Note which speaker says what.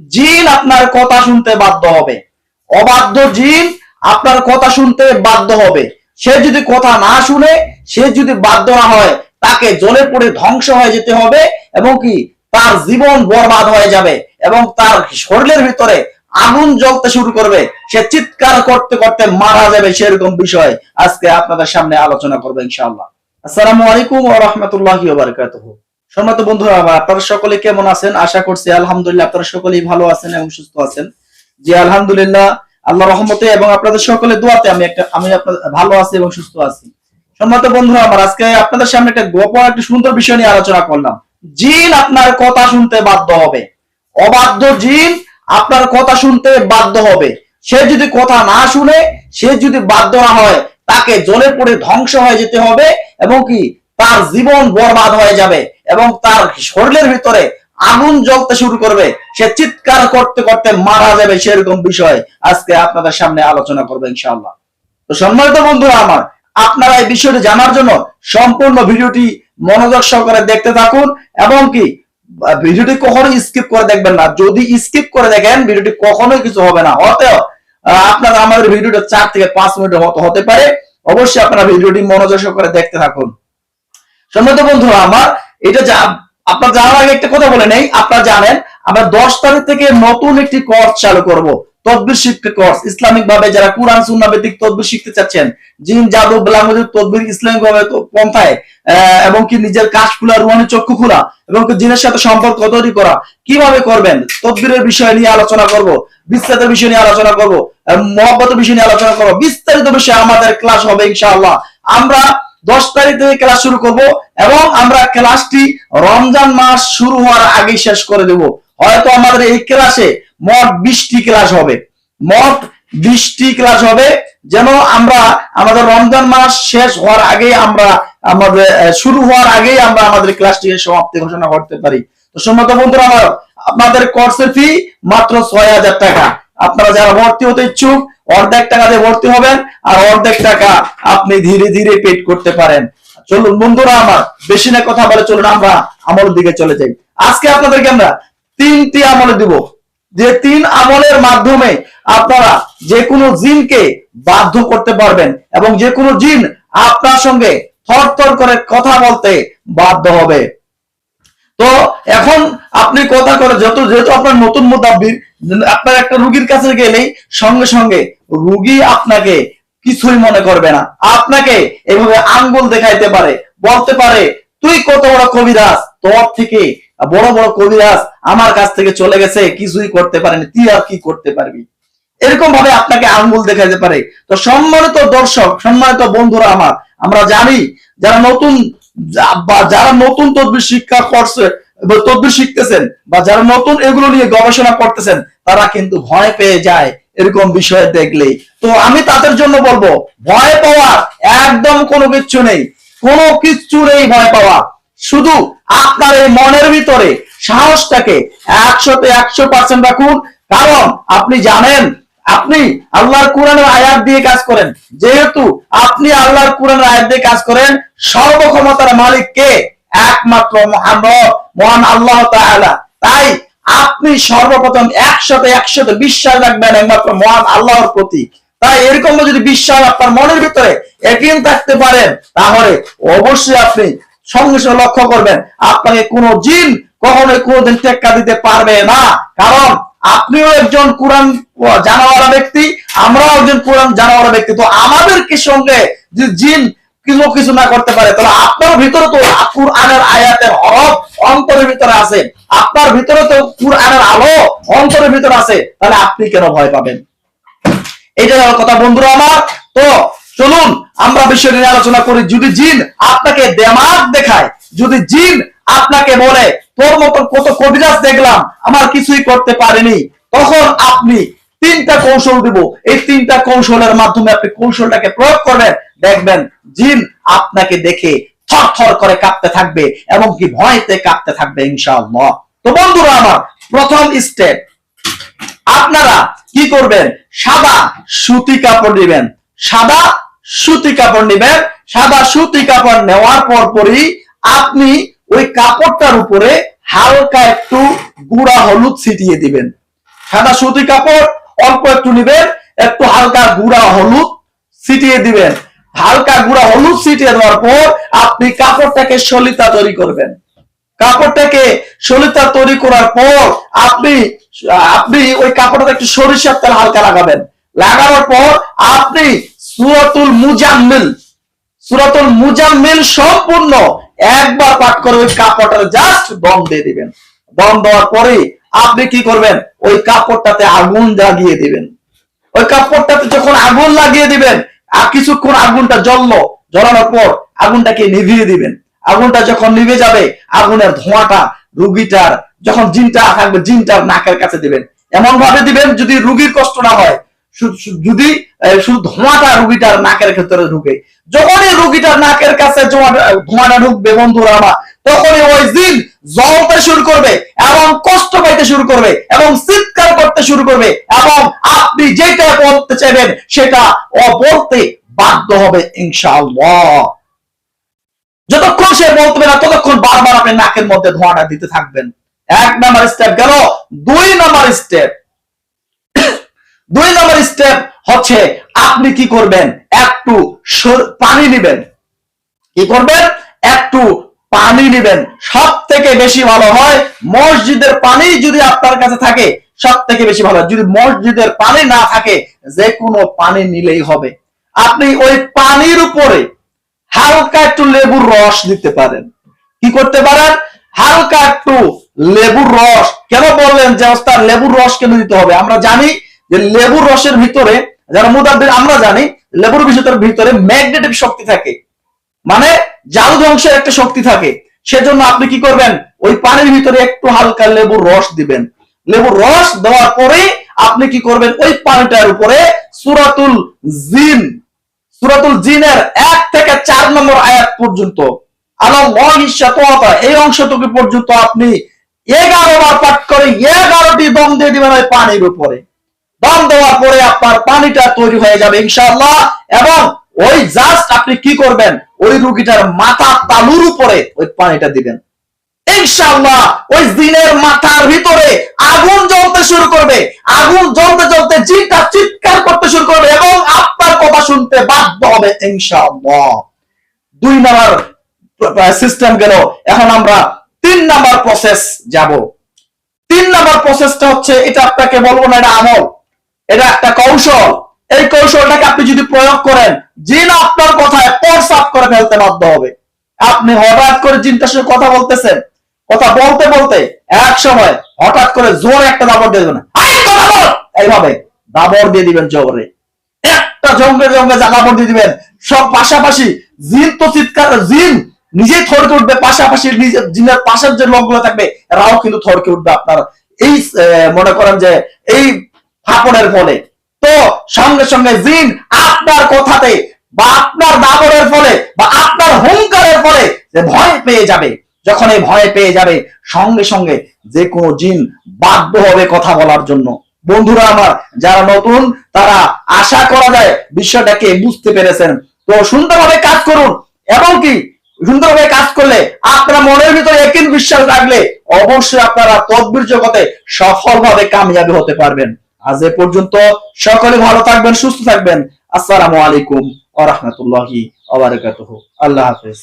Speaker 1: জিন আপনার কথা শুনতে বাধ্য হবে। অবাধ্য জিন আপনার কথা শুনতে বাধ্য হবে। সে যদি কথা না শুনে, সে যদি বাধ্য না হয়, তাকে জলে পড়ে ধ্বংস হয়ে যেতে হবে এবং কি? তার জীবন বরবাদ হয়ে যাবে এবং তার শরীরের ভিতরে আগুন জ্বলতে শুরু করবে। সে চিৎকার করতে করতে মারা যাবে সেরকম বিষয় আজকে আপনাদের সামনে আলোচনা করব ইনশাআল্লাহ। আসসালামু আলাইকুম ওয়া রাহমাতুল্লাহি ওয়া বারাকাতুহু। সম্মানিত বন্ধুরা আমার আপনারা সকলে কেমন আছেন? আশা করছি আলহামদুলিল্লাহ আপনারা সকলেই ভালো আছেন এবং সুস্থ আছেন। জি, আলহামদুলিল্লাহ আল্লাহ রহমতে এবং আপনাদের সকলে দোয়াতে আমি একটা আমি আপনাদের ভালো আছি এবং সুস্থ আছি। সম্মানিত বন্ধুরা, আমার আজকে আপনাদের সামনে একটা গোপন একটা সুন্দর বিষয় নিয়ে আলোচনা করলাম। জিন আপনার কথা শুনতে বাধ্য হবে। অবাধ্য জিন আপনার কথা শুনতে বাধ্য হবে। সে যদি কথা না শুনে, সে যদি বাধ্য না হয়, তাকে জলে পড়ে ধ্বংস হয়ে যেতে হবে এবং কি? তার জীবন বরবাদ হয়ে যাবে। এবং তার শরীরের ভিতরে আগুন জ্বলতে শুরু করবে। সে চিৎকার করতে করতে মারা যাবে সেরকম বিষয় আজকে আপনাদের সামনে আলোচনা করব ইনশাআল্লাহ। তো সম্মানিত বন্ধুরা আমার আপনারা এই বিষয়টি জানার জন্য সম্পূর্ণ ভিডিওটি মনোযোগ সহকারে দেখতে থাকুন এবং কি ভিডিওটি কখনোই স্কিপ করে দেখবেন না। যদি স্কিপ করে দেখেন ভিডিওটি কখনোই কিছু হবে না। আহ, আপনারা আমাদের ভিডিওটা চার থেকে পাঁচ মিনিটের মতো হতে পারে। অবশ্যই আপনারা ভিডিওটি মনোযোগ সহকারে দেখতে থাকুন। সম্মানিত বন্ধুরা আমার এটা যা, আপনার জানার আগে একটা কথা বলে নেই, আপনারা জানেন, আমরা দশ তারিখ থেকে নতুন একটি কোর্স চালু করব। তদবির শিক্ষা কোর্স ইসলামিক ভাবে যারা কোরআন, সুন্নাহ ভিত্তিক তদবির শিখতে চাচ্ছেন, জিন, জাদু, ব্লাঙ্গদের তদবির ইসলামিক ভাবে পন্থায় এবং কি নিজের কাজ খোলা, রুহানি চক্ষু খোলা, এবং জিনের সাথে সম্পর্ক তৈরি করা, কীভাবে করবেন? তদবিরের বিষয় নিয়ে আলোচনা করব, বিস্তারিত বিষয় নিয়ে আলোচনা করব মহব্বতের বিষয় নিয়ে আলোচনা করব, বিস্তারিত বিষয়ে আমাদের ক্লাস হবে ইনশাআল্লাহ। আমরা দশ তারিখ থেকে ক্লাস শুরু করব এবং আমরা ক্লাসটি রমজান মাস শুরু হওয়ার আগে শেষ করে দেব। হয়তো আমাদের এই ক্লাসে মোট বিশটি ক্লাস হবে। মোট বিশটি ক্লাস হবে যেন আমরা আমাদের রমজান মাস শেষ হওয়ার আগে আমরা আমাদের শুরু হওয়ার আগেই আমরা আমাদের ক্লাসটিকে সমাপ্তি ঘোষণা করতে পারি। তো সম্মত বন্ধুরা আমার, আপনাদের কোর্সের ফি মাত্র ছয় হাজার টাকা। আপনারা যারা ভর্তি হতে ইচ্ছুক অর্ধেক টাকা দিয়ে ভর্তি হবেন আর অর্ধেক টাকা আপনি ধীরে ধীরে পেড করতে পারেন। চলুন, বন্ধুরা আমার, বেশি না কথা বলে চলুন, আমরা আমল দিকে চলে যাই। আজকে আপনাদেরকে আমরা তিনটি আমলে দিব। যে তিন আমলের মাধ্যমে আপনারা যে কোনো জিনকে বাধ্য করতে পারবেন এবং যে কোনো জিন আপনার সঙ্গে থরথর করে কথা বলতে বাধ্য হবে। তো এখন আপনি কথা করে যত যেহেতু আপনার নতুন মোতাবির আপনার একটা রুগীর কাছে গেলেই সঙ্গে সঙ্গে রুগী আপনাকে কিছুই মনে করবে না। আপনাকে এভাবে আঙ্গুল দেখাইতে পারে, বলতে পারে, তুই কত বড় কবিরাজ, তোর থেকে বড় বড় কবিরাজ আমার কাছ থেকে চলে গেছে, কিছুই করতে পারেনি, তুই আর কি করতে পারবি? এরকম ভাবে আপনাকে আঙ্গুল দেখাতে পারে। তো সম্মানিত দর্শক, সম্মানিত বন্ধুরা আমার, আমরা জানি যারা নতুন যারা নতুন তদবির শিক্ষা করছে তদবির শিখতেছেন, বা যারা নতুন এগুলো নিয়ে গবেষণা করতেছেন, তারা কিন্তু ভয় পেয়ে যায় এরকম বিষয় দেখলেই। তো আমি তাদের জন্য বলব, ভয় পাওয়ার একদম কোনো কিচ্ছু নেই। কোনো কিচ্ছু নেই ভয় পাওয়া শুধু আপনার এই মনের ভিতরে সাহসটাকে একশোতে একশো পার্সেন্ট রাখুন। কারণ আপনি জানেন আপনি আল্লাহর কোরআনের আয়াত দিয়ে কাজ করেন। যেহেতু আপনি আল্লাহর কোরআনের আয়াত দিয়ে কাজ করেন, সর্বক্ষমতার মালিক কে? একমাত্র মহান মহান আল্লাহ তাআলা। তাই আপনি সর্বপ্রথম একশোতে একশোতে বিশ্বাস রাখবেন একমাত্র মহান আল্লাহর প্রতি তাই এরকম যদি বিশ্বাস আপনার মনের ভিতরে একদিন থাকতে পারেন তাহলে অবশ্যই আপনি সঙ্গে সঙ্গে লক্ষ্য করবেন, আপনাকে কোনো জিন কখনোই কোনোদিন টেক্কা দিতে পারবে না। কারণ আপনিও একজন কোরআন জানাওয়ালা ব্যক্তি, আমরাও একজন কোরআন জানাওয়ালা ব্যক্তি। তো আমাদের কি সঙ্গে যে জিন কিছু কিছু না করতে পারে, তাহলে আপনার ভিতরে তো কোরআনের আয়াতের হরফ অন্তরের ভিতরে আছে। আপনার ভিতরে তো কোরআনের আলো অন্তরের ভিতরে আছে। তাহলে আপনি কেন ভয় পাবেন? এটা কথা বন্ধুরা আমার। তো চলুন, আমরা বিষয় নিয়ে আলোচনা করি। যদি জিন আপনাকে দেমাগ দেখায়, যদি জিন আপনাকে বলে, তোর মতো কত কবিরাজ দেখলাম, আমার কিছুই করতে পারেনি। তখন আপনি তিনটা কৌশল দিব। এই তিনটা কৌশলের মাধ্যমে আপনি কৌশলটাকে প্রয়োগ করবেন। দেখবেন জিন আপনাকে দেখে থর থর করে কাঁপতে থাকবে এবং কি ভয়তে কাঁপতে থাকবে, ইনশাআল্লাহ। তো বন্ধুরা আমার, প্রথম স্টেপ আপনারা কি করবেন? সাদা সুতি কাপড় নেবেন। সাদা সুতি কাপড় নেবেন। সাদা সুতি কাপড় নেওয়ার পর পরই আপনি ওই কাপড়টার উপরে হালকা একটু গুঁড়া হলুদ ছিটিয়ে দিবেন। সাদা সুতি কাপড় অল্প একটু নিবেন, একটু হালকা গুঁড়া হলুদ ছিটিয়ে দিবেন। হালকা গুঁড়া হলুদ ছিটিয়ে দেওয়ার পর আপনি কাপড়টাকে সলিতা তৈরি করবেন। কাপড়টাকে সলিতা তৈরি করার পর আপনি আপনি ওই কাপড়টাতে একটু সরিষার তেল হালকা লাগাবেন। লাগানোর পর আপনি সুরাতুল মুজাম্মিল সুরাতুল মুজাম্মিল সম্পূর্ণ একবার পাঠ করে ওই কাপড়টা জাস্ট দম দিয়ে দিবেন। দম দেওয়ার পরে আপনি কি করবেন? ওই কাপড়টাতে আগুন লাগিয়ে দিবেন। ওই কাপড়টাতে যখন আগুন লাগিয়ে দিবেন, আর কিছুক্ষণ আগুনটা জ্বললো, জ্বলানোর পর আগুনটাকে নিভিয়ে দিবেন। আগুনটা যখন নিভে যাবে, আগুনের ধোঁয়াটা রুগীটার, যখন জিনটা থাকবে, জিনটার নাকের কাছে দিবেন। এমন ভাবে দিবেন যদি রুগীর কষ্ট না হয় যদি শুধু ধোঁয়াটা রুগীটার নাকের ভেতরে ঢুকে। যখনই রুগীটার নাকের কাছে ধোঁয়াটা ঢুকবে বন্ধুরা আমার, তখনই ওই জিন জ্বলতে শুরু করবে এবং কষ্ট পাইতে শুরু করবে এবং চিৎকার করতে শুরু করবে এবং আপনি যেটা বলতে চাইবেন সেটা বলতে বাধ্য হবে ইনশাআল্লাহ। যতক্ষণ সে বলতে না, ততক্ষণ বারবার আপনি নাকের মধ্যে ধোঁয়াটা দিতে থাকবেন। এক নাম্বার স্টেপ গেল, দুই নাম্বার স্টেপ দুই নম্বর স্টেপ হচ্ছে আপনি কি করবেন? একটু পানি নেবেন। কি করবেন? একটু পানি নেবেন। সব থেকে বেশি ভালো হয় মসজিদের পানি যদি আপনার কাছে থাকে সব থেকে বেশি ভালো যদি মসজিদের পানি না থাকে, যে কোনো পানি নিলেই হবে। আপনি ওই পানির উপরে হালকা একটু লেবুর রস দিতে পারেন। কি করতে পারেন? হালকা একটু লেবুর রস। কেন বললেন যে, ওস্তাদ, লেবুর রস কেন দিতে হবে? আমরা জানি যে লেবুর রসের ভিতরে, যারা মুদাব্বির, আমরা জানি, লেবুর ভিতরে ভিতরে ম্যাগনেটিক শক্তি থাকে। মানে জাদু ধ্বংসের একটা শক্তি থাকে। সেজন্য আপনি কি করবেন? ওই পানির ভিতরে একটু হালকা লেবুর রস দিবেন। লেবুর রস দেওয়ার পরে আপনি কি করবেন? ওই পানিটার উপরে সুরাতুল জিন, সুরাতুল জিনের এক থেকে চার নম্বর আয়াত পর্যন্ত এই অংশটুকু পর্যন্ত আপনি এগারো বার পাঠ করে এগারোটি দম দিয়ে দিবেন ওই পানির উপরে। দম দেওয়ার পরে আপনার পানিটা তৈরি হয়ে যাবে ইনশাআল্লাহ। এবং ওই জাস্ট আপনি কি করবেন? ওই রুগীটার মাথা তালুর উপরে ওই পানিটা দিবেন। ইনশাআল্লাহ ওই দিনের মাথার ভিতরে আগুন জ্বলতে শুরু করবে। আগুন জ্বলতে জ্বলতে জিনটা চিৎকার করতে শুরু করবে এবং আপনার কথা শুনতে বাধ্য হবে ইনশাআল্লাহ। দুই নাম্বার সিস্টেম গেল। এখন আমরা তিন নাম্বার প্রসেস যাব। তিন নাম্বার প্রসেসটা হচ্ছে, এটা আপনাকে বলব না, এটা আমল। এটা একটা কৌশল। এই কৌশলটাকে আপনি যদি প্রয়োগ করেন, জিন আপনার কথায় পরসাপ করে ফেলতে বাধ্য হবে। আপনি হঠাৎ করে জিনটার সঙ্গে কথা বলতেছেন। কথা বলতে বলতে এক সময় হঠাৎ করে জোরে একটা দাবর দিয়ে দেবেন! এইভাবে দাবর দিয়ে দিবেন জোরে। একটা জঙ্গে জঙ্গে দাবর দিয়ে দিবেন, সব পাশাপাশি জিন তো চিৎকার, জিন নিজেই থরকে উঠবে, পাশাপাশি নিজে জিনের পাশের যে লোকগুলো থাকবে, এরাও কিন্তু থরকে উঠবে। আপনার এই মনে করেন যে এই ফাপড়ের ফলে। তো সঙ্গে সঙ্গে জিন আপনার কথাতে বা আপনার দাবরের ফলে বা আপনার হুঙ্কারের ফলে যে ভয় পেয়ে যাবে। যখন এই ভয় পেয়ে যাবে, সঙ্গে সঙ্গে যে কোনো জিন বাধ্য হবে কথা বলার জন্য। বন্ধুরা আমার, যারা নতুন, তারা আশা করা যায় বিষয়টাকে বুঝতে পেরেছেন। তো সুন্দরভাবে কাজ করুন, এবং কি সুন্দরভাবে কাজ করলে আপনারা মনের ভিতরে একই বিশ্বাস রাখলে অবশ্যই আপনারা তদবির জগতে সফলভাবে কামিয়াবি হতে পারবেন। আজ এ পর্যন্ত সকলে ভালো থাকবেন সুস্থ থাকবেন। আসসালামু আলাইকুম আ রহমতুল্লাহি আল্লাহ হাফেজ।